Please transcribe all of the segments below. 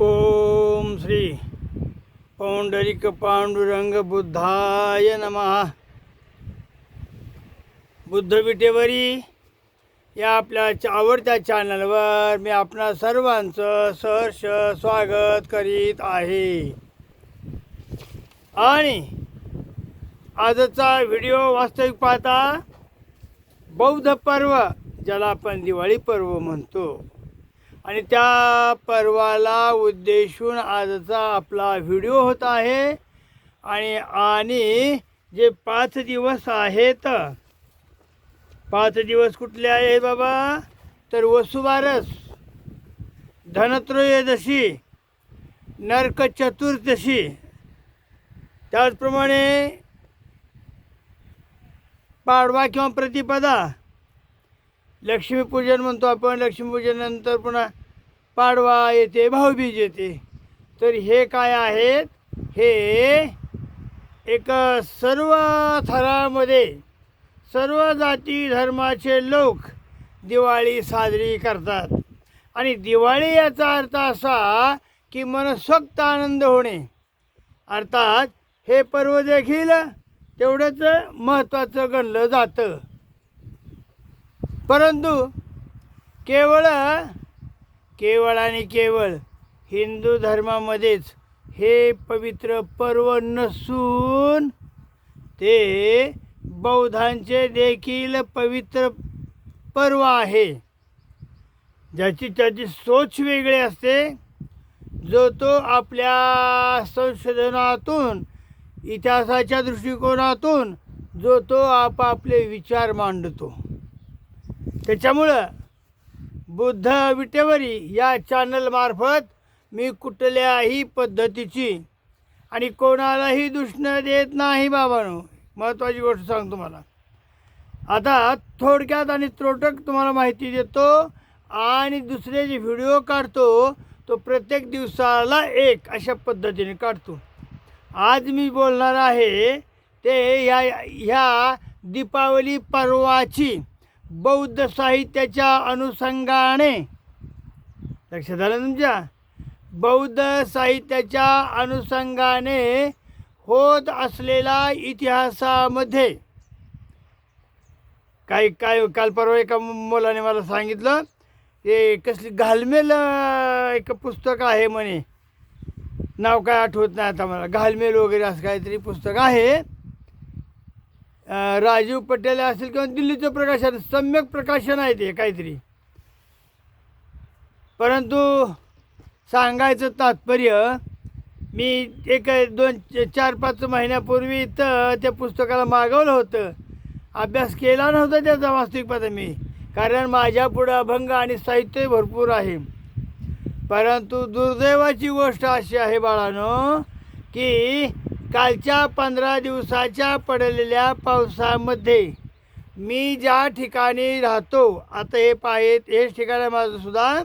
ओम श्री पौंडरिक पांडुरंग बुद्धाय नमः। बुद्ध विटेवरी या आपल्या आवडत्या चॅनलवर मी आपणा सर्वांचं सहर्ष स्वागत करीत आहे. आणि आजचा व्हिडिओ वास्तविक पाहता बौद्ध पर्व ज्याला आपण दिवाळी पर्व म्हणतो. आणि त्या पर्वाला उद्देशून आजचा आपला व्हिडिओ होत आहे. आणि आणि जे पाच दिवस आहेत पाच दिवस कुठले आहेत बाबा? तर वसुबारस धनत्रयोदशी नरक चतुर्दशी. त्याचप्रमाणे पाडवा किंवा प्रतिपदा लक्ष्मीपूजन म्हणतो आपण लक्ष्मीपूजनानंतर पुन्हा पाडवा येते भाऊबीज येते. तर हे काय आहेत? हे एक सर्व थरामध्ये सर्व जाती धर्माचे लोक दिवाळी साजरी करतात. आणि दिवाळी याचा अर्थ असा की मनस्वक्त आनंद होणे. अर्थात हे पर्व देखील तेवढंच महत्त्वाचं गणलं जातं. परंतु केवळ केवळ आणि केवळ हिंदू धर्मामध्येच हे पवित्र पर्व नसून ते बौद्धांचे देखील पवित्र पर्व आहे. ज्याची त्याची सोच वेगळी असते. जो तो आपल्या संशोधनातून इतिहासाच्या दृष्टिकोनातून जो तो आपापले विचार मांडतो. त्याच्यामुळं बुद्ध विटेवरी या चॅनलमार्फत मी कुठल्याही पद्धतीची आणि कोणालाही दुष्ण देत नाही बाबानो. महत्त्वाची गोष्ट सांगतो मला आता थोडक्यात आणि त्रोटक तुम्हाला माहिती देतो आणि दुसरे जे व्हिडिओ काढतो तो प्रत्येक दिवसाला एक अशा पद्धतीने काढतो. आज मी बोलणार आहे ते ह्या ह्या दीपावली पर्वाची. बौद्ध साहित्याच्या अनुषंगाने लक्षात आलं तुमच्या? बौद्ध साहित्याच्या अनुषंगाने होत असलेला इतिहासामध्ये काही काय काल परवा एका मुलाने मला सांगितलं ते कसली घालमेल एक पुस्तक आहे म्हणे. नाव काय आठवत नाही आता मला. घालमेल वगैरे असं काहीतरी पुस्तक आहे. राजीव पटेल असेल किंवा दिल्लीचं प्रकाशन सम्यक प्रकाशन आहे ते काहीतरी. परंतु सांगायचं तात्पर्य मी एक दोन चार पाच महिन्यापूर्वी तर त्या पुस्तकाला मागवलं होतं. अभ्यास केला नव्हता त्याचा वास्तविकपणे मी कारण माझ्या पुढं अभंग आणि साहित्य भरपूर आहे. परंतु दुर्दैवाची गोष्ट अशी आहे बाळानो की कालच्या पंधरा दिवसाच्या पडलेल्या पावसामध्ये मी ज्या ठिकाणी राहतो आता हे पाहेत हेच ठिकाण आहे माझं सुद्धा.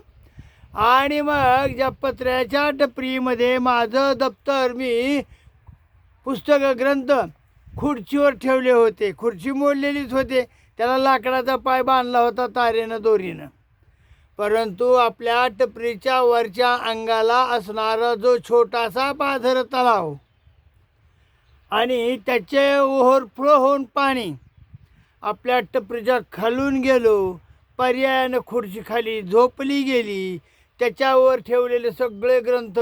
आणि मग ज्या पत्र्याच्या टपरीमध्ये माझं दप्तर मी पुस्तक ग्रंथ खुर्चीवर ठेवले होते. खुर्ची मोडलेलीच होते. त्याला लाकडाचा पाय बांधला होता तारेनं दोरीनं. परंतु आपल्या टपरीच्या वरच्या अंगाला असणारा जो छोटासा पाझर तलाव आणि त्याचे ओव्हरफ्लो होऊन पाणी. आपल्या टपरीच्या खालून गेलो. पर्यायानं खुर्चीखाली झोपली गेली. त्याच्यावर ठेवलेले सगळे ग्रंथ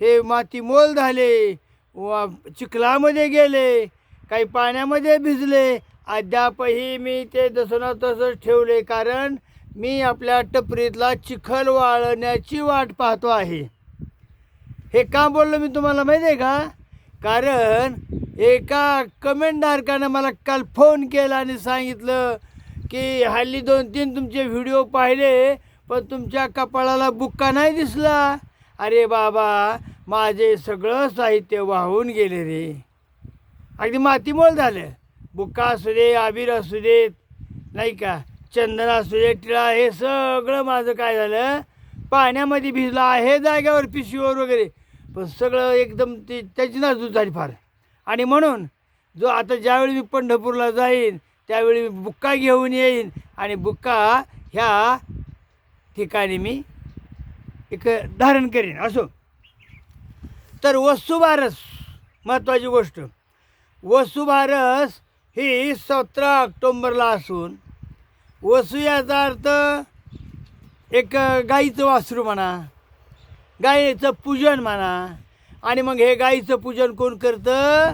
हे मातीमोल झाले. वा चिखलामध्ये गेले. काही पाण्यामध्ये भिजले. अद्यापही मी ते जसं ना तसंच ठेवले कारण मी आपल्या टपरीतला चिखल वाळण्याची वाट पाहतो आहे. हे का बोललो मी तुम्हाला माहिती आहे का? कारण एका कमेंटधारकानं मला काल फोन केला आणि सांगितलं की हल्ली दोन तीन तुमचे व्हिडिओ पाहिले पण तुमच्या कपाळाला बुक्का नाही दिसला. अरे बाबा माझे सगळं साहित्य वाहून गेले रे. अगदी मातीमोल झालं. बुक्का असू दे आबीर असू देत नाही का? चंदन असू दे टिळा हे सगळं माझं काय झालं? पाण्यामध्ये भिजलं आहे जाग्यावर पिशवीवर वगैरे. पण सगळं एकदम ती त्याची नाजूक झाली फार. आणि म्हणून जो आता ज्यावेळी मी पंढरपूरला जाईन त्यावेळी मी बुक्का घेऊन येईन आणि बुक्का ह्या ठिकाणी मी एक धारण करीन. असो. तर वस्तुभारस महत्त्वाची गोष्ट. वसुभारस ही सतरा ऑक्टोंबरला असून वसू याचा अर्थ एक गाईचं वासरू म्हणा गाईचं पूजन म्हणा आणि मग हे गाईचं पूजन कोण करतं?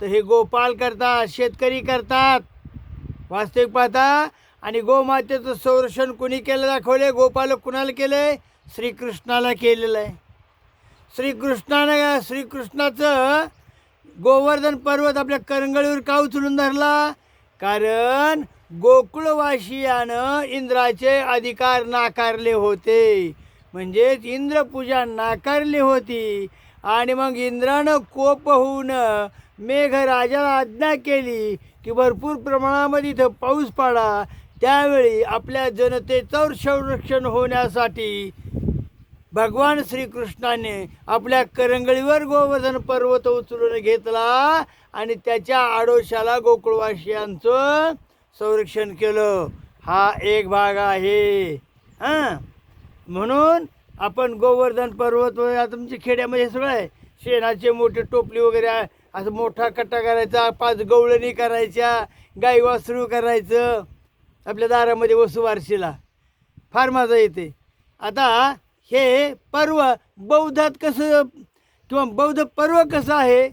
तर हे गोपाल करतात शेतकरी करतात. वास्तविक पाहता आणि गोमातेचं संरक्षण कोणी केलं दाखवले गोपालक कुणाला केलं आहे श्रीकृष्णाला केलेलं आहे. श्रीकृष्णानं श्रीकृष्णाचं गोवर्धन पर्वत आपल्या करंगळीवर का उचलून धरला? कारण गोकुळवासियानं इंद्राचे अधिकार नाकारले होते. म्हणजेच इंद्रपूजा नाकारली होती. आणि मग इंद्रानं कोप होऊन मेघराजाला आज्ञा केली की भरपूर प्रमाणामध्ये इथं पाऊस पाडा. त्यावेळी आपल्या जनतेचं संरक्षण होण्यासाठी भगवान श्रीकृष्णाने आपल्या करंगळीवर गोवर्धन पर्वत उचलून घेतला आणि त्याच्या आडोशाला गोकुळवासियांचं संरक्षण केलं. हा एक भाग आहे. हां? म्हणून आपण गोवर्धन पर्वत वगैरे आता तुमच्या खेड्यामध्ये सगळं आहे. शेणाचे मोठे टोपली वगैरे आहे. असं मोठा कट्टा करायचा पाच गवळणी करायच्या गाई वासरू करायचं आपल्या दारामध्ये वसू वारशीला. फार मजा येते. आता हे पर्व बौद्धात कसं किंवा बौद्ध पर्व कसं आहे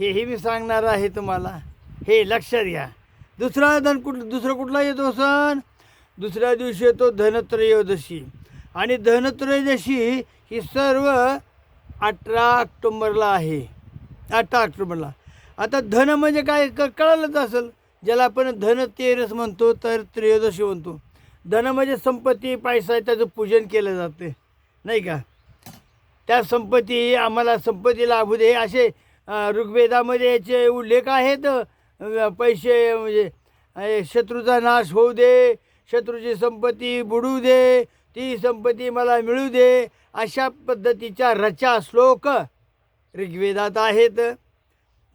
हेही मी सांगणार आहे तुम्हाला. हे लक्षात घ्या. दुसरा धन कुठ दुसरं कुठला येतो सण? दुसऱ्या दिवशी येतो धनत्रयोदशी. आणि धनत्रयोदशी ही सर्व अठरा ऑक्टोंबरला आहे. अठरा ऑक्टोबरला. आता धन म्हणजे काय? क कळालंच असेल. ज्याला आपण धन तेरस म्हणतो तर त्रयोदशी म्हणतो. धन म्हणजे संपत्ती पैसा त्याचं पूजन केलं जाते. नाही का? त्या संपत्ती आम्हाला संपत्ती लाभू दे. असे ऋग्वेदामध्ये याचे उल्लेख आहेत. पैसे म्हणजे शत्रूचा नाश होऊ दे शत्रूची संपत्ती बुडू दे ती संपत्ती मला मिळू दे अशा पद्धतीच्या रचा श्लोक ऋग्वेदात आहेत.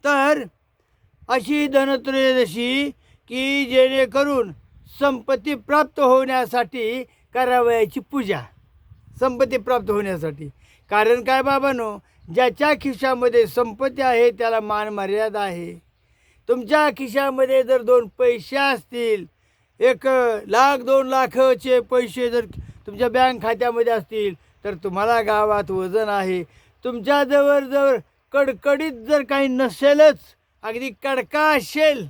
तर अशी धनत्रयोदशी की जेणेकरून संपत्ती प्राप्त होण्यासाठी करावयाची पूजा. संपत्ती प्राप्त होण्यासाठी. कारण काय बाबानो ज्याच्या खिशामध्ये संपत्ती आहे त्याला मान मर्यादा आहे. तुमच्या खिशामध्ये जर दोन पैसे असतील एक लाख दोन लाखाचे पैसे जर तुमच्या बँक खात्यामध्ये असतील तर तुम्हाला गावात वजन आहे. तुमच्याजवळ जर कडकडीत जर काही नसेलच अगदी कडका असेल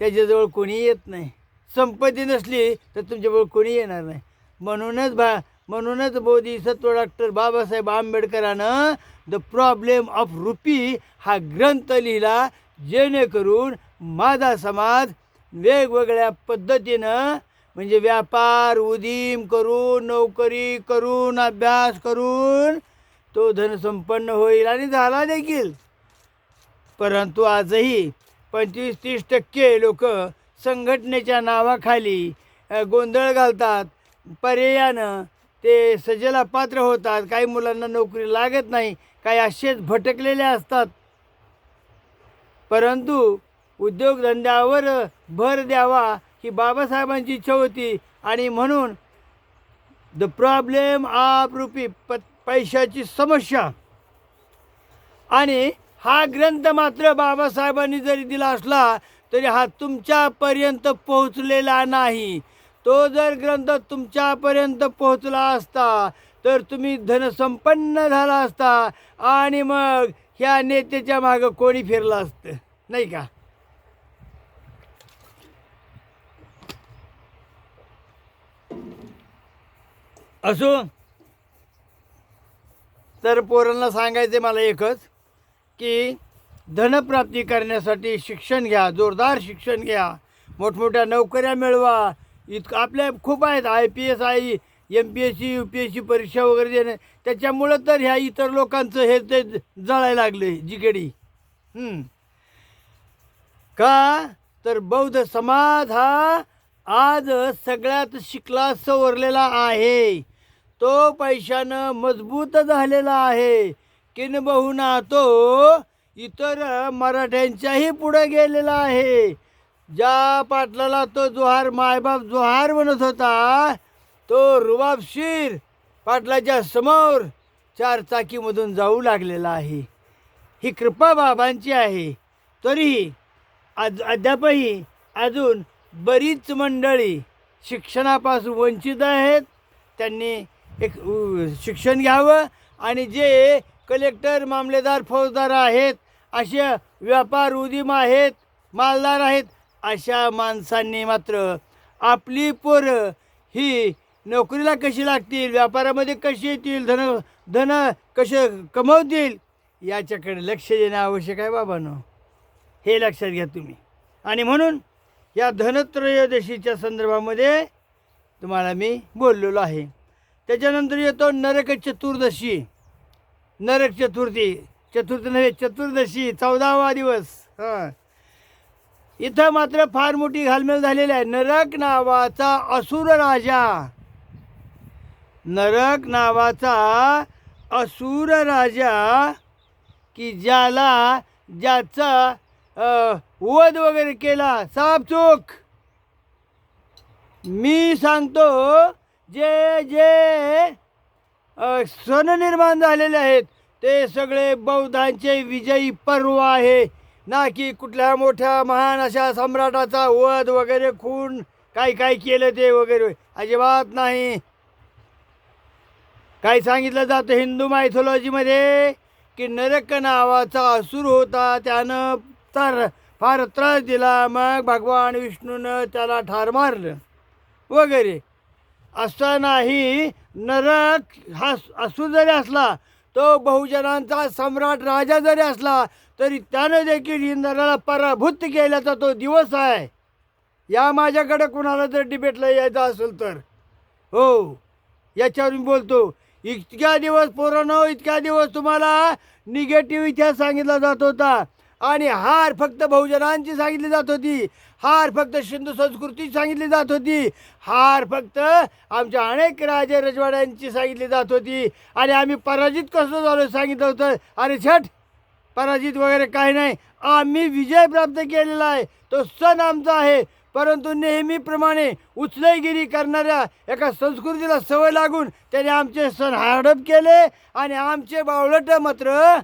त्याच्याजवळ कोणी येत नाही. संपत्ती नसली तर तुमच्याजवळ कोणी येणार नाही. म्हणूनच भा म्हणूनच बोधिसत्व डॉक्टर बाबासाहेब आंबेडकरानं द प्रॉब्लेम ऑफ रुपी हा ग्रंथ लिहिला जेणेकरून माझा समाज वेगवेगळ्या पद्धतीनं म्हणजे व्यापार उदीम करून नोकरी करून अभ्यास करून तो धनसंपन्न होईल आणि झाला देखील. परंतु आजही पंचवीस तीस टक्के लोक संघटनेच्या नावाखाली गोंधळ घालतात. पर्यायानं ते सजेला पात्र होतात. काही मुलांना नोकरी लागत नाही. काही असेच भटकलेले असतात. परंतु उद्योगधंद्यावर भर द्यावा ही बाबासाहेबांची इच्छा होती. आणि म्हणून द प्रॉब्लेम ऑफ रुपी प पैशाची समस्या. आणि हा ग्रंथ मात्र बाबासाहेबांनी जरी दिला असला तरी हा तुमच्यापर्यंत पोहोचलेला नाही. तो जर ग्रंथ तुमच्यापर्यंत पोहोचला असता तर तुम्ही धनसंपन्न झाला असता आणि मग ह्या नेत्याच्या मागं कोणी फिरलं असतं. नाही का? असो. तर पोरांना सांगायचे मला एकच की धनप्राप्ती करण्यासाठी शिक्षण घ्या जोरदार शिक्षण घ्या. मोठमोठ्या नोकऱ्या मिळवा. इतकं आपल्या खूप आहेत I P S I M P S C U P S C परीक्षा वगैरे देणे. त्याच्यामुळं तर ह्या इतर लोकांचं हे ते जळायला लागले जिगडी. का? तर बौद्ध समाज हा आज सगळ्यात शिकला सवरलेला आहे. तो पैशानं मजबूत झालेला आहे. किनबहुना तो इतर मराठ्यांच्याही पुढे गेलेला आहे. ज्या पाटलाला तो जोहार मायबाप जोहार म्हणत होता तो रुबाबशीर पाटलाच्या समोर चार चाकीमधून जाऊ लागलेला आहे. ही कृपा बाबांची आहे. तरीही आज अद्यापही अजून बरीच मंडळी शिक्षणापासून वंचित आहेत. त्यांनी एक शिक्षण घ्यावं आणि जे कलेक्टर मामलेदार फौजदार आहेत असे व्यापार उदीम आहेत मालदार आहेत अशा माणसांनी मात्र आपली पोरं ही नोकरीला कशी लागतील व्यापारामध्ये कशी येतील धन धन कसे कमवतील याच्याकडे लक्ष देणं आवश्यक आहे बाबांनो. हे लक्षात घ्या तुम्ही. आणि म्हणून या धनत्रयोदशीच्या संदर्भामध्ये तुम्हाला मी बोललेलो आहे. त्याच्यानंतर येतो नरक चतुर्दशी. नरक चतुर्थी. चतुर्थी नव्हे चतुर्दशी चौदावा दिवस. हां. इथं मात्र फार मोठी घालमेल झालेली आहे. नरक नावाचा असुर राजा. नरक नावाचा असुर राजा की ज्याला ज्याचा वध वगैरे केला. सापचूक मी सांगतो जे जे सण निर्माण झालेले आहेत ते सगळे बौद्धांचे विजयी पर्व आहे. ना की कुठल्या मोठ्या महान अशा सम्राटाचा वध वगैरे खून काय काय केलं ते वगैरे अजिबात नाही. काय सांगितलं जातं हिंदू मायथॉलॉजीमध्ये की नरक नावाचा असुर होता त्यानं तर फार त्रास दिला. मग भगवान विष्णूनं त्याला ठार मारलं. वगैरे. असं नाही नरक हा असू जरी असला तो बहुजनांचा सम्राट राजा जरी असला तरी त्यानं देखील इंद्राला पराभूत केल्याचा तो दिवस आहे. या माझ्याकडे कुणाला जर डिबेटला यायचं असेल तर? हो याच्यावर मी बोलतो इतक्या दिवस पोरांनो इतक्या दिवस तुम्हाला निगेटिव्ह इतिहास सांगितला जात होता. आणि हार फक्त बहुजनांची सांगितली जात होती. हार फक्त सिंधू संस्कृती सांगितली जात होती. हार फक्त आमच्या अनेक राजे रजवाड्यांची सांगितली जात होती. आणि आम्ही पराजित कसं झालो सांगितलं होतं. अरे छट पराजित वगैरे काही नाही. आम्ही विजय प्राप्त केलेला आहे. तो सण आमचा आहे. परंतु नेहमीप्रमाणे उचलईगिरी करणाऱ्या एका संस्कृतीला सवय लागून त्याने आमचे सण हडप केले. आणि आमचे बावलट मात्र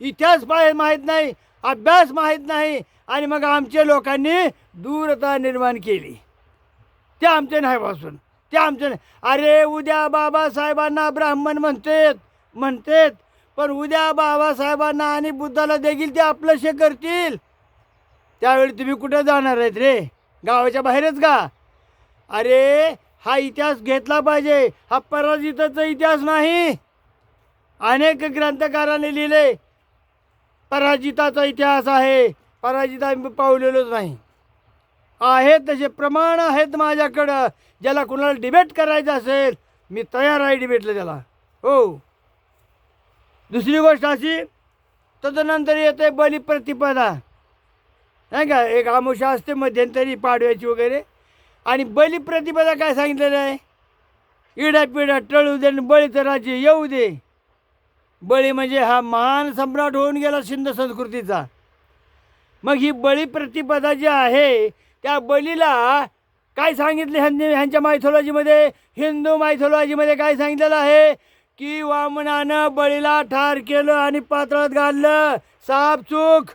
इतिहास पाय माहीत नाही. अभ्यास माहीत नाही आणि मग आमच्या लोकांनी दूरता निर्माण केली. ते आमचे नाहीपासून ते आमचे नाही. अरे उद्या बाबासाहेबांना ब्राह्मण म्हणतेत म्हणतेत. पण उद्या बाबासाहेबांना आणि बुद्धाला देखील ते आपलंशे करतील. त्यावेळी तुम्ही कुठं जाणार आहेत रे? गावाच्या बाहेरच का? अरे हा इतिहास घेतला पाहिजे. हा पराजिताचा इतिहास नाही. अनेक ग्रंथकारांनी लिहिले. पराजिताचा इतिहास आहे. पराजिता मी पावलेलोच नाही. आहेत तसे प्रमाण आहेत माझ्याकडं. ज्याला कुणाला डिबेट करायचं असेल मी तयार आहे डिबेटला त्याला. हो. दुसरी गोष्ट अशी तदनंतर येते बलिप्रतिपदा. नाही का? एक आमुषा असते मध्यंतरी पाडव्याची वगैरे. आणि बलिप्रतिपदा काय सांगितलेलं आहे? इडापिडा टळू दे आणि बळीचं राज्य येऊ दे. बळी म्हणजे हा महान सम्राट होऊन गेला सिंध संस्कृतीचा. मग ही बळी प्रतिपदा जी आहे त्या बळीला काय सांगितले ह्यांनी ह्यांच्या मायथॉलॉजीमध्ये हिंदू मायथॉलॉजीमध्ये काय सांगितलेलं आहे? की वामनानं बळीला ठार केलं आणि पात्रात घाललं. सापचूक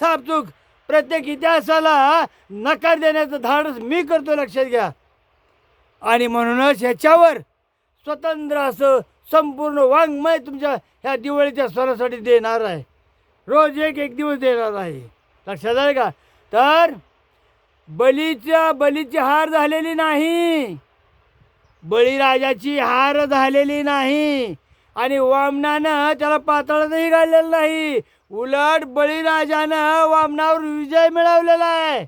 सापचूक प्रत्येक इतिहासाला नकार देण्याचं धाडस मी करतो लक्षात घ्या. आणि म्हणूनच ह्याच्यावर स्वतंत्र असं संपूर्ण वाङ्मय तुमच्या ह्या दिवाळीच्या सणासाठी देणार आहे. रोज एक एक दिवस देणार आहे. लक्षात आहे का? तर बलीच्या बलीची हार झालेली नाही. बळीराजाची हार झालेली नाही. आणि वामनानं त्याला पातळातही घाललेलं नाही. उलट बळीराजानं वामनावर विजय मिळवलेला आहे.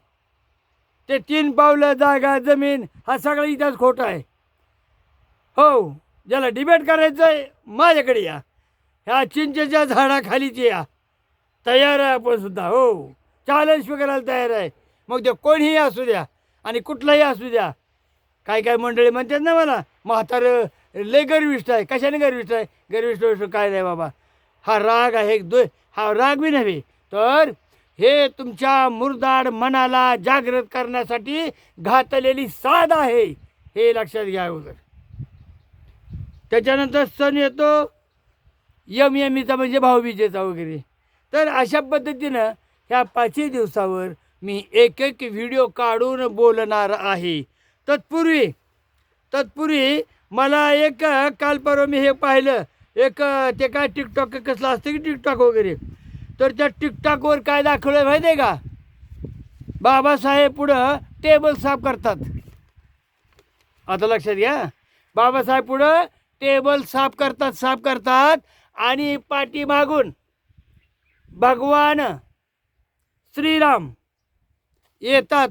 ते तीन पावलं जागा जमीन हा सगळा इतिहास खोटा आहे. हो. ज्याला डिबेट करायचं आहे माझ्याकडे या. ह्या चिंचेच्या झाडाखालीची या. तयार आहे आपण सुद्धा हो. चॅलेंज करायला तयार आहे. मग ते कोणीही असू द्या आणि कुठलाही असू द्या. काय काय मंडळी म्हणतात ना मला म्हातारं लय गर्विष्ट आहे. कशाने गर्विष्ट आहे? गर्विष्ट विष्ट काय नाही बाबा. हा राग आहे दो हा राग बी नव्हे तर हे तुमच्या मुरदाड मनाला जागृत करण्यासाठी घातलेली साध आहे. हे लक्षात घ्या अगोदर. त्याच्यानंतर सण येतो. यम यमीचा म्हणजे भाऊबीजेचा वगैरे. तर अशा पद्धतीनं ह्या पाचही दिवसावर मी एक एक व्हिडिओ काढून बोलणार आहे. तत्पूर्वी तत्पूर्वी मला एक काल परवा मी हे पाहिलं. एक ते काय टिकटॉक कसलं असतं की टिकटॉक वगैरे? तर त्या टिकटॉकवर काय दाखवलं माहिती आहे का? बाबासाहेब पुढं टेबल साफ करतात. आता लक्षात घ्या. बाबासाहेब पुढं टेबल साफ करतात साफ करतात आणि पाठीमागून भगवान श्रीराम येतात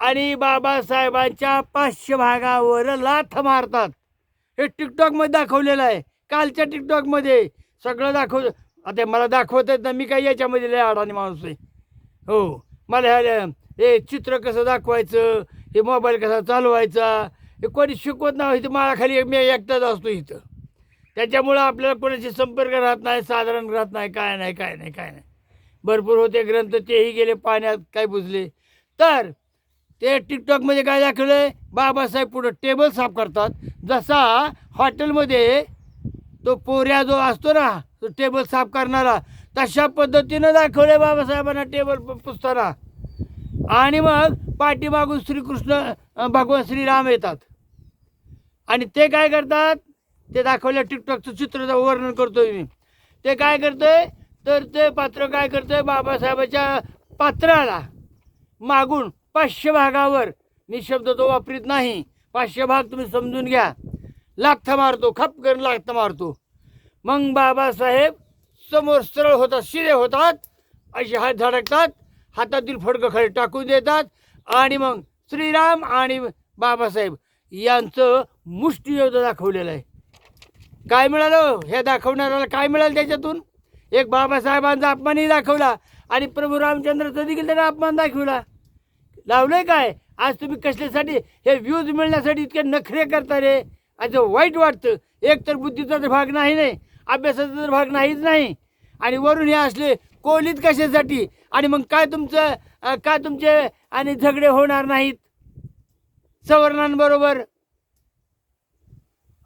आणि बाबासाहेबांच्या पार्श्वभागावर लाथ मारतात. हे टिकटॉकमध्ये दाखवलेलं आहे. कालच्या टिकटॉकमध्ये सगळं दाखव आता मला दाखवत आहेत ना मी काही याच्यामध्ये लय अडाणी माणूस आहे. हो मला ह्या हे चित्र कसं दाखवायचं? हे मोबाईल कसा चालवायचा? हे कोणी शिकवत नाही इथं मला खाली मी एकटाच असतो इथं. त्याच्यामुळं आपल्याला कोणाशी संपर्क राहत नाही साधारण राहत नाही काय नाही काय नाही काय नाही. भरपूर होते ग्रंथ तेही गेले पाण्यात काय बुजले. तर ते टिकटॉकमध्ये काय दाखवलं बाबासाहेब पुढं टेबल साफ करतात. जसा हॉटेलमध्ये तो पोऱ्या जो असतो ना तो टेबल साफ करणारा तशा पद्धतीनं दाखवलं बाबासाहेबांना टेबल पुसताना. आणि मग पाठीमागून श्रीकृष्ण भगवान श्रीराम येतात. आणि ते काय करतात? ते दाखवल्या टिकटॉकचं चित्रचं वर्णन करतोय मी. ते काय करतोय? तर ते पात्र काय करतोय? बाबासाहेबाच्या पात्राला मागून पाचशे भागावर निशब्द तो वापरीत नाही. पाचशे भाग तुम्ही समजून घ्या. लाथ मारतो खप करून लाथ मारतो. मग बाबासाहेब समोर सरळ होतात शिरे होतात असे हात धडकतात हातातील फडकं खाली टाकून देतात. आणि मग श्रीराम आणि बाबासाहेब यांचं मुष्टियुद्ध दाखवलेलं आहे. काय मिळालं? हे दाखवणाऱ्याला काय मिळालं त्याच्यातून? एक बाबासाहेबांचा अपमानही दाखवला आणि प्रभू रामचंद्राचा देखील त्याने अपमान दाखवला? लावलंय काय? आज तुम्ही कसल्यासाठी हे व्ह्यूज मिळण्यासाठी इतके नखरे करता रे? असं वाईट वाटतं. एक तर बुद्धीचा तर भाग नाही नाही अभ्यासाचा तर भाग नाहीच नाही. आणि वरून हे असले कोलीत कशासाठी? आणि मग काय तुमचं काय तुमचे आणि झगडे होणार नाहीत? सवर्णांबरोबर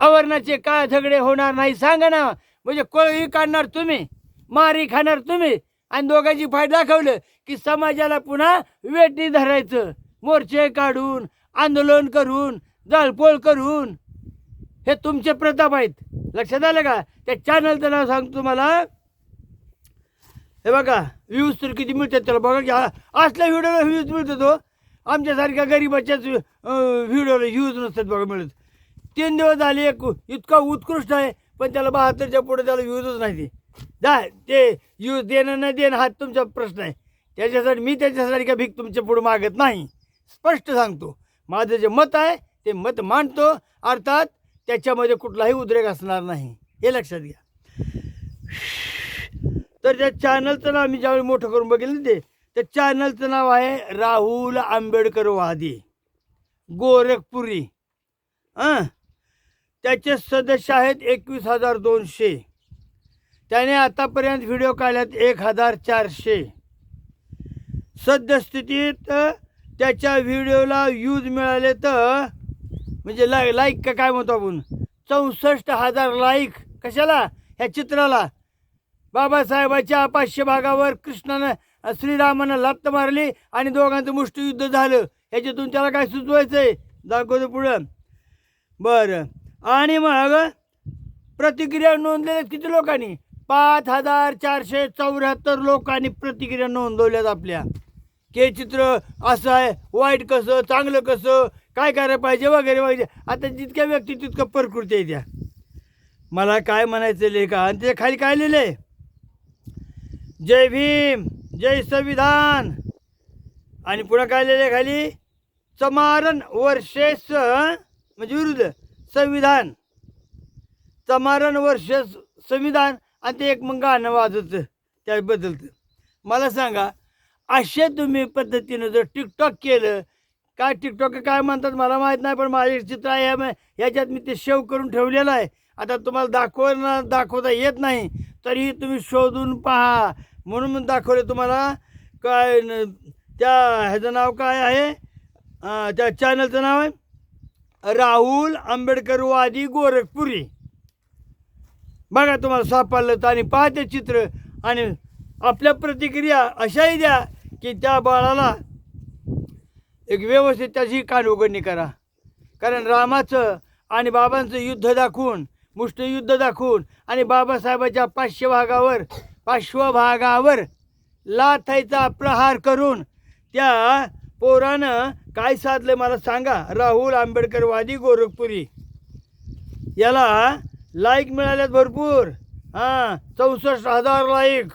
अवर्णाचे काय झगडे होणार नाही. सांगा ना म्हणजे कोळी काढणार तुम्ही मारी खाणार तुम्ही आणि दोघांची फाय दाखवलं की समाजाला पुन्हा वेटी धरायचं. मोर्चे काढून आंदोलन करून जाळपोळ करून. हे तुमचे प्रताप आहेत. लक्षात आलं का? त्या चॅनलचं नाव सांगतो तुम्हाला. हे बघा व्ह्यूज तर किती मिळतात त्याला बघा की हा- असल्या व्हिडिओला व्ह्यूज मिळतो तो. आमच्यासारख्या गरिबाच्याच व्हिडिओला व्ह्यूज नसतात बघा मिळत. तीन दिवस झाले एक इतका उत्कृष्ट आहे पण त्याला बहात्तरच्या पुढे त्याला व्ह्यूजच नाही ते. जा ते व्ह्यूज देणं न देणं हा तुमचा प्रश्न आहे. त्याच्यासाठी मी त्याच्यासाठी का भीक तुमच्यापुढे मागत नाही. स्पष्ट सांगतो. माझं जे मत आहे ते मत मांडतो. अर्थात त्याच्यामध्ये कुठलाही उद्रेक असणार नाही. हे लक्षात घ्या. तर त्या चॅनलचं ना आम्ही ज्यावेळी मोठं करून बघितलं ते त्या चॅनलचं नाव आहे राहुल आंबेडकर वादी. गोरखपुरी. हां? त्याचे सदस्य आहेत एकवीस हजार दोनशे. त्याने आतापर्यंत व्हिडिओ काढल्यात एक हजार चारशे. सद्यस्थितीत त्याच्या व्हिडिओला व्ह्यूज मिळाले तर म्हणजे लाय लाईक का काय म्हणतो आपण? चौसष्ट हजार लाईक कशाला? ह्या चित्राला. बाबासाहेबाच्या पाचशे भागावर कृष्णानं श्रीरामानं लात्त मारली आणि दोघांचं मुष्टियुद्ध झालं. ह्याच्यातून त्याला काय सुचवायचं आहे दाखवतो पुढं. बरं. आणि मग प्रतिक्रिया नोंदलेल्या किती लोकांनी? पाच हजार चारशे चौऱ्याहत्तर लोकांनी प्रतिक्रिया नोंदवल्यात आपल्या. के चित्र असं आहे वाईट कसं चांगलं कसं काय करायला पाहिजे वगैरे वगैरे. आता जितक्या व्यक्ती तितकं प्रकृती आहे त्या. मला काय म्हणायचं लेखा? आणि ते खाली काय लिहिले जय भीम. जय संविधान. आणि पुढं काय लिहिले खाली? चमारण वर्षेस म्हणजे विरुद्ध संविधान. चमारण वर्ष संविधान आणि ते एक मग गाणं वाजवतं त्याबद्दलचं मला सांगा अशा तुम्ही पद्धतीनं जर टिकटॉक केलं काय टिकटॉक काय म्हणतात मला माहीत नाही पण माझे चित्र आहे ह्याच्यात मी ते शेव करून ठेवलेलं आहे. आता तुम्हाला दाखवणं दाखवता येत नाही तरीही तुम्ही शोधून पहा. म्हणून मी दाखवले तुम्हाला काय न- त्या ह्याचं नाव काय आहे? त्या चॅनलचं नाव आहे राहुल आंबेडकरवादी गोरखपुरी. बघा तुम्हाला सापडलं तर आणि पहा ते चित्र आणि आपल्या प्रतिक्रिया अशाही द्या की त्या बाळाला एक व्यवस्थित त्याची कान उघडणी करा. कारण रामाचं आणि बाबांचं युद्ध दाखवून मुष्टियुद्ध दाखवून आणि बाबासाहेबाच्या पार्श्वभागावर पार्श्वभागावर लाथायचा प्रहार करून त्या पोरानं काय साधलं मला सांगा? राहुल आंबेडकरवादी गोरखपुरी. याला लाईक मिळाल्यात भरपूर. हां चौसष्ट हजार लाईक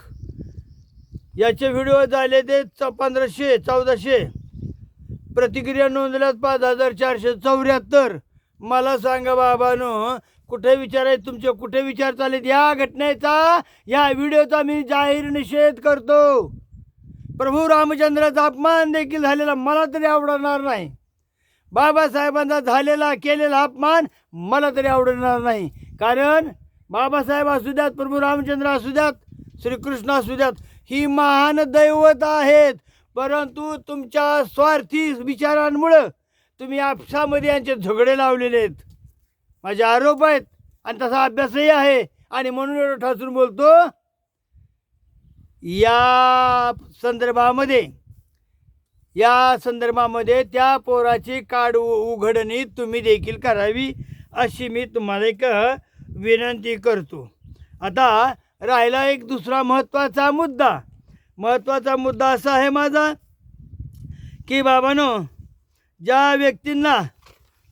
याचे व्हिडिओ झाले ते च पंधराशे चौदाशे. प्रतिक्रिया नोंदल्यात पाच हजार चारशे चौऱ्याहत्तर. मला सांगा बाबानो कुठे विचार आहेत तुमचे? कुठे विचार चालेत या घटनेचा या व्हिडिओचा मी जाहीर निषेध करतो. प्रभू रामचंद्राचा अपमान देखील झालेला मला तरी आवडणार नाही. बाबासाहेबांचा झालेला केलेला अपमान मला तरी आवडणार नाही. कारण बाबासाहेब असू द्यात प्रभू रामचंद्र असू द्यात श्रीकृष्ण असू द्यात ही महान दैवत आहेत. परंतु तुमच्या स्वार्थी विचारांमुळं तुम्ही आपसामध्ये यांचे झगडे लावलेले आहेत. माझे आरोप आहेत आणि तसा अभ्यासही आहे. आणि म्हणून एवढं ठासून बोलतो या संदर्भामध्ये या संदर्भामध्ये त्या पोराची काढ उ- उघडणी तुम्ही देखील करावी अशी मी तुम्हाला एक विनंती करतो. आता राहिला एक दुसरा महत्त्वाचा मुद्दा. महत्त्वाचा मुद्दा असा आहे माझा की बाबानो ज्या व्यक्तींना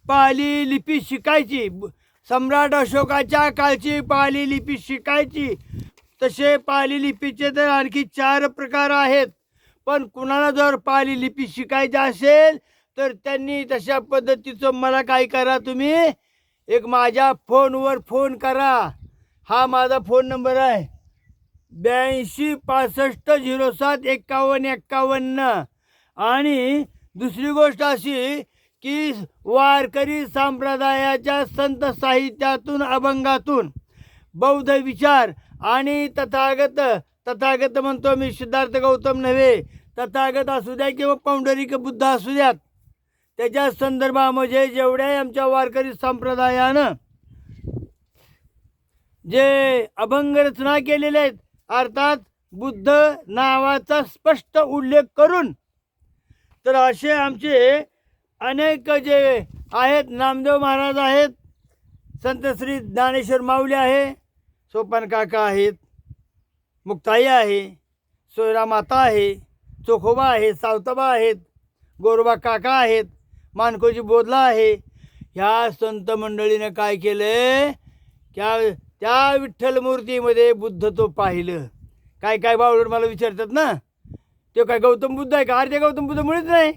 पाली लिपी शिकायची. ब- सम्राट अशोकाच्या काळची पाली लिपी शिकायची. तसे पाली लिपीचे तर आणखी चार प्रकार आहेत. पण कुणाला जर पाली लिपी शिकायची असेल तर त्यांनी तशा पद्धतीचं मला काय करा तुम्ही? एक माझ्या फोनवर फोन करा. हा माझा फोन नंबर आहे. ब्याऐंशी पासष्ट झिरो सात एक्कावन्न एक्कावन्न आणि दुसरी गोष्ट अशी की वारकरी संप्रदायाच्या संत साहित्यातून अभंगातून? बौद्ध विचार आणि तथागत तथागत म्हणतो मी सिद्धार्थ गौतम नव्हे. तथागत असू द्या किंवा पौंडरिक बुद्ध असू द्यात. त्याच्या संदर्भामध्ये जेवढ्या आमच्या वारकरी संप्रदायानं जे अभंग रचना केलेले आहेत अर्थात बुद्ध नावाचा स्पष्ट उल्लेख करून तर असे आमचे अनेक जे आहेत नामदेव महाराज आहेत संत श्री ज्ञानेश्वर माऊली आहे सोपान काका आहेत मुक्ताई आहे सोयरा माता आहे चोखोबा आहे सावताबा आहेत गोरोबा काका आहेत मानकोजी बोधला आहे. ह्या संत मंडळीनं काय केलं? त्या त्या विठ्ठल मूर्तीमध्ये बुद्ध तो पाहिलं. काय काय बावळ मला विचारतात ना? ते काय गौतम बुद्ध आहे का? अरे ते गौतम बुद्ध मुळीच नाही.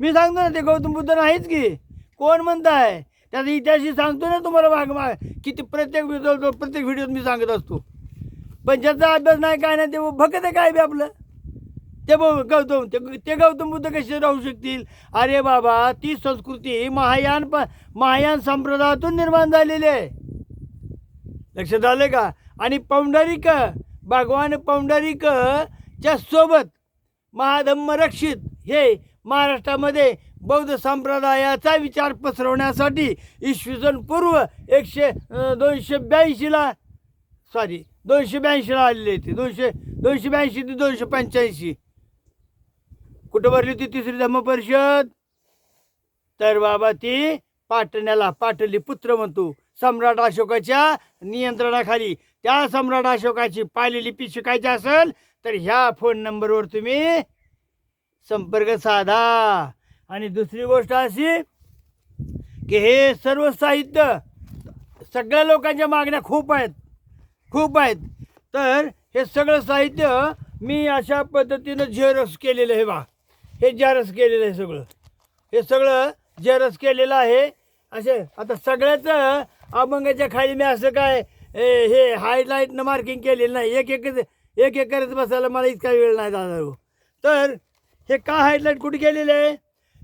मी सांगतो ना ते गौतम बुद्ध नाहीच की. कोण म्हणताय? त्याचा इतिहासही सांगतो ना तुम्हाला भाग माग किती प्रत्येक व्हिडिओ प्रत्येक व्हिडिओत मी सांगत असतो. पण ज्याचा अभ्यास नाही काय नाही ते भकत आहे काय बी आपलं? ते बघ गौतम ते ते गौतम बुद्ध कसे राहू शकतील? अरे बाबा ती संस्कृती महायान प महायान संप्रदायातून निर्माण झालेली आहे. लक्षात आलं का? आणि पौंडरिक भगवान पौंडरिक च्या सोबत महाधम्म रक्षित हे महाराष्ट्रामध्ये बौद्ध संप्रदायाचा विचार पसरवण्यासाठी इसवी सन पूर्व एकशे दोनशे ब्याऐंशीला सॉरी दोनशे ब्याऐंशीला आलेले होती. दोनशे दोनशे ब्याऐंशी ते दोनशे पंच्याऐंशी. कुठं भरली होती तिसरी धम्म परिषद तर बाबा ती पाटण्याला पाटली पुत्र म्हणतो. सम्राट अशोकाच्या नियंत्रणाखाली. त्या सम्राट अशोकाची पाहिलेली लिपी शिकायची असेल तर ह्या फोन नंबरवर तुम्ही संपर्क साधा. आणि दुसरी गोष्ट अशी की हे सर्व साहित्य सगळ्या लोकांच्या मागण्या खूप आहेत. खूप आहेत. तर हे सगळं साहित्य मी अशा पद्धतीनं झेरॉक्स केलेलं आहे बा. हे जेरस केलेलं आहे सगळं. हे सगळं जेरस केलेलं आहे. असे आता सगळ्याच अभंगाच्या खाली मी असं काय हे हे हायलाईटनं मार्किंग केलेलं नाही. एक एक एक एक करत बसायला मला इतका वेळ नाही दादा हो. तर हे का हायलाईट कुठे केलेलं आहे?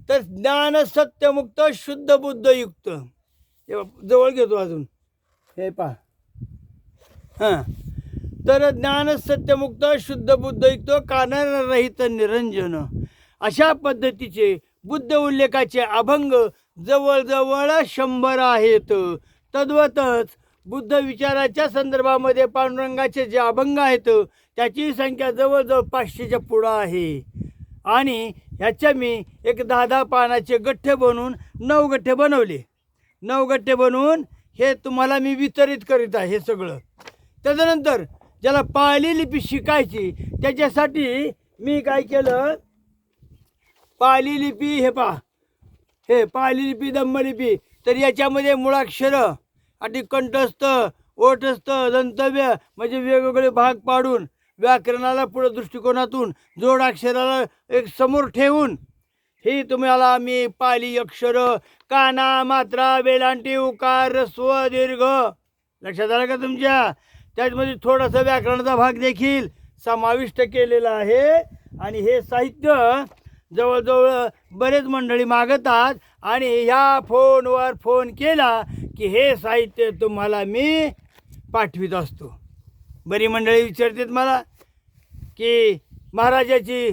तर ज्ञान सत्यमुक्त शुद्ध बुद्धयुक्त हे जवळ घेतो अजून. हे पहा. हां. तर ज्ञान सत्यमुक्त शुद्ध बुद्धयुक्त कानरहित निरंजन. अशा पद्धतीचे बुद्ध उल्लेखाचे अभंग जवळजवळ शंभर आहेत. तद्वतच बुद्ध विचाराच्या संदर्भामध्ये पांडुरंगाचे जे अभंग आहेत त्याची संख्या जवळजवळ पाचशेच्या पुढं आहे. आणि ह्याच्या मी एक दहा दहा पानाचे गठ्ठे बनवून नऊ गठ्ठे बनवले. नऊ गठ्ठे बनवून हे तुम्हाला मी वितरित करीत आहे हे सगळं. त्याच्यानंतर ज्याला पाळी लिपी शिकायची त्याच्यासाठी मी काय केलं? पाली लिपी हे पा हे पाली लिपी दम्मलिपी तर याच्यामध्ये मुळाक्षरं आणि कंठस्थ ओठस्थ दंतव्य म्हणजे वेगवेगळे भाग पाडून व्याकरणाला पुढं दृष्टिकोनातून जोडाक्षराला एक समोर ठेवून ही तुम्हाला मी पाली अक्षर काना मात्रा वेलांटी उकार स्व दीर्घ. लक्षात आलं का तुमच्या? त्याच्यामध्ये थोडासा व्याकरणाचा भाग देखील समाविष्ट केलेला आहे. आणि हे साहित्य जवळजवळ बरेच मंडळी मागतात आणि ह्या फोनवर फोन केला की हे साहित्य तुम्हाला मी पाठवित असतो. बरी मंडळी विचारतात मला की महाराजाची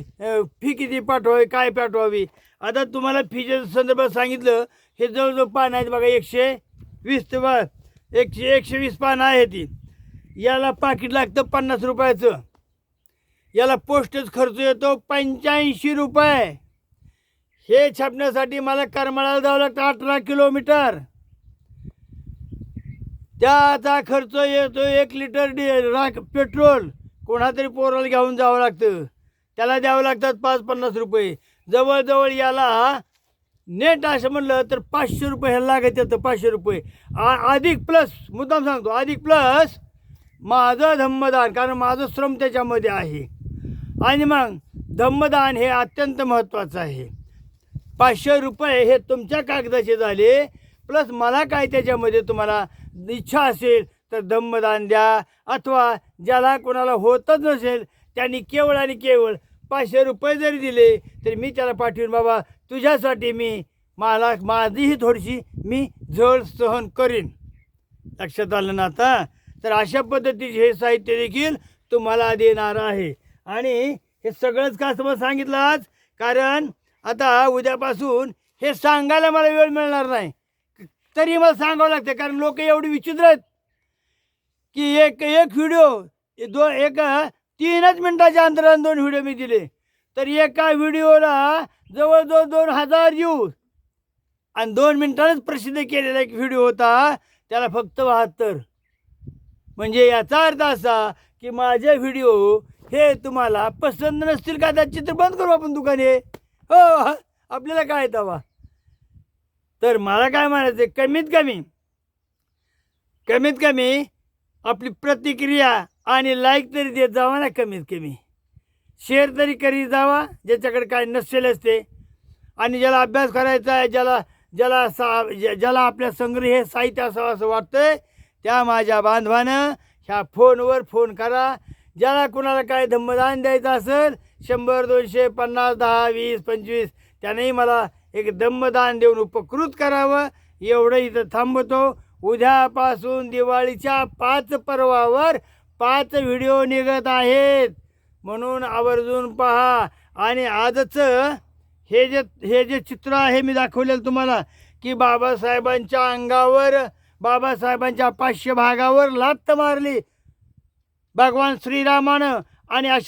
फी किती पाठवावी काय पाठवावी? आता तुम्हाला फीच्या संदर्भात सांगितलं हे जवळजवळ पान आहेत बघा एकशे वीस ते बा एकशे एकशे वीस पानं आहे ती याला पाकिट लागतं पन्नास रुपयाचं. याला पोस्टेज खर्च येतो पंच्याऐंशी रुपये. हे छापण्यासाठी मला करमाळाला जावं लागतं अठरा किलोमीटर. त्याचा खर्च येतो एक लिटर डी राख पेट्रोल. कोणातरी पोराला घेऊन जावं लागतं. त्याला द्यावं लागतात पाच पन्नास रुपये. जवळजवळ याला नेट असं म्हणलं तर पाचशे रुपये ह्याला लागत येतं पाचशे रुपये. आ- अधिक प्लस मुद्दाम सांगतो अधिक प्लस माझं धम्मदान कारण माझं श्रम त्याच्यामध्ये आहे. आणि मग धम्मदान हे अत्यंत महत्त्वाचं आहे. पाचशे रुपये हे तुमच्या कागदाचे झाले प्लस मला काय त्याच्यामध्ये तुम्हाला इच्छा असेल तर दमदान द्या. अथवा ज्याला कोणाला होतच नसेल त्यांनी केवळ आणि केवळ पाचशे रुपये जरी दिले तरी मी त्याला पाठवून. बाबा तुझ्यासाठी मी मला माझीही थोडीशी मी झळ सहन करीन. लक्षात आलं ना आता? तर अशा पद्धतीचे हे साहित्य देखील तुम्हाला देणार आहे. आणि हे सगळंच का समज सांगितलं आज? कारण आता उद्यापासून हे सांगायला मला वेळ मिळणार नाही. तरी मला सांगावं लागते कारण लोक एवढी विचित्र आहेत. की एक एक व्हिडिओ दो एक तीनच मिनटाच्या अंतराने दोन व्हिडिओ मी दिले. तर एका व्हिडिओला जवळजवळ दोन हजार व्ह्यूज आणि दोन मिनिटांनाच प्रसिद्ध केलेला एक व्हिडिओ होता त्याला फक्त बहात्तर. म्हणजे याचा अर्थ असा की माझे व्हिडिओ हे तुम्हाला पसंत नसतील का? त्या चित्र बंद करू आपण दुकाने. हो, हो. आपल्याला काय तवा तर मला काय म्हणायचं आहे, कमीत कमी कमीत कमी आपली प्रतिक्रिया आणि लाईक तरी देत जावा ना कमीत कमी. शेअर तरी करीत जावा ज्याच्याकडे काय नसेलच ते आणि ज्याला अभ्यास करायचा आहे ज्याला ज्याला सा ज्याला आपल्या संग्रह हे साहित्य असावं असं वाटतंय त्या माझ्या बांधवानं ह्या फोनवर फोन करा. ज्याला कुणाला काय धम्मदान द्यायचं असेल शंभर दोनशे पन्नास दहा वीस पंचवीस त्यानेही मला एक धम्मदान देऊन उपकृत करावं. एवढं इथं थांबतो. उद्यापासून दिवाळीच्या पाच पर्वावर पाच व्हिडिओ निघत आहेत. म्हणून आवर्जून पहा. आणि आजचं हे जे हे जे चित्र आहे मी दाखवलेलं तुम्हाला की बाबासाहेबांच्या अंगावर बाबासाहेबांच्या पाचशे भागावर लात मारली. भगवान श्रीरामानं आणि